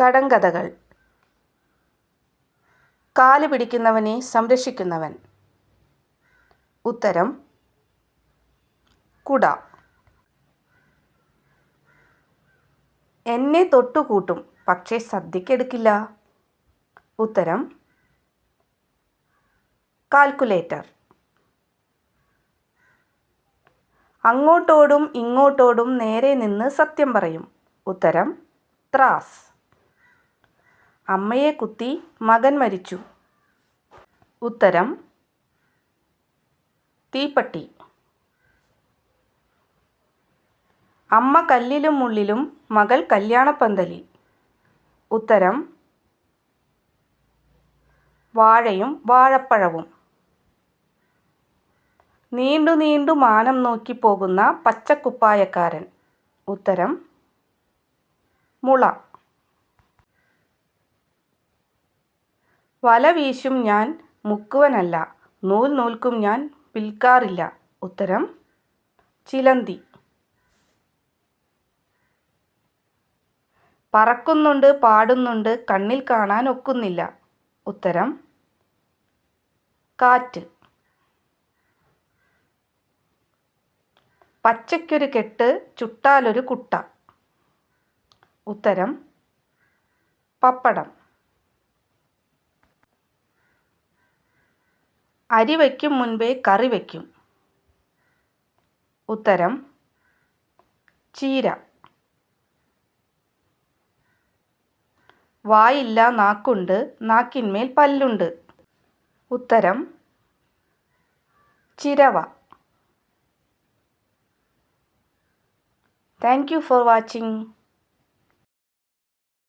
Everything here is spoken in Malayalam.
കടങ്കഥകൾ. കാൽ പിടിക്കുന്നവനെ സംരക്ഷിക്കുന്നവൻ. ഉത്തരം കുട. എന്നെ തൊട്ടുകൂട്ടും പക്ഷേ സദ്യക്കെടുക്കില്ല. ഉത്തരം കാൽക്കുലേറ്റർ. അങ്ങോട്ടോടും ഇങ്ങോട്ടോടും നേരെ നിന്ന് സത്യം പറയും. ഉത്തരം ത്രാസ്. അമ്മയെ കുത്തി മകൻ മരിച്ചു. ഉത്തരം തീപ്പട്ടി. അമ്മ കല്ലിലും മുള്ളിലും മകൾ കല്യാണപ്പന്തലിൽ. ഉത്തരം വാഴയും വാഴപ്പഴവും. നീണ്ടു നീണ്ടു മാനം നോക്കി പോകുന്ന പച്ചക്കുപ്പായക്കാരൻ. ഉത്തരം മുള. വല വീശും ഞാൻ മുക്കുവനല്ല നൂൽ നൂൽക്കും ഞാൻ വിൽക്കാറില്ല ഉത്തരം ചിലന്തി. പറക്കുന്നുണ്ട് പാടുന്നുണ്ട് കണ്ണിൽ കാണാൻ ഒക്കുന്നില്ല. ഉത്തരം കാറ്റ്. പച്ചയ്ക്കൊരു കെട്ട് ചുട്ടാലൊരു കുട്ട. ഉത്തരം പപ്പടം. അരി വയ്ക്കും മുൻപേ കറി വയ്ക്കും. ഉത്തരം ചീര. വായില്ല നാക്കുണ്ട് നാക്കിന്മേൽ പല്ലുണ്ട്. ഉത്തരം ചിരവ. Thank you for watching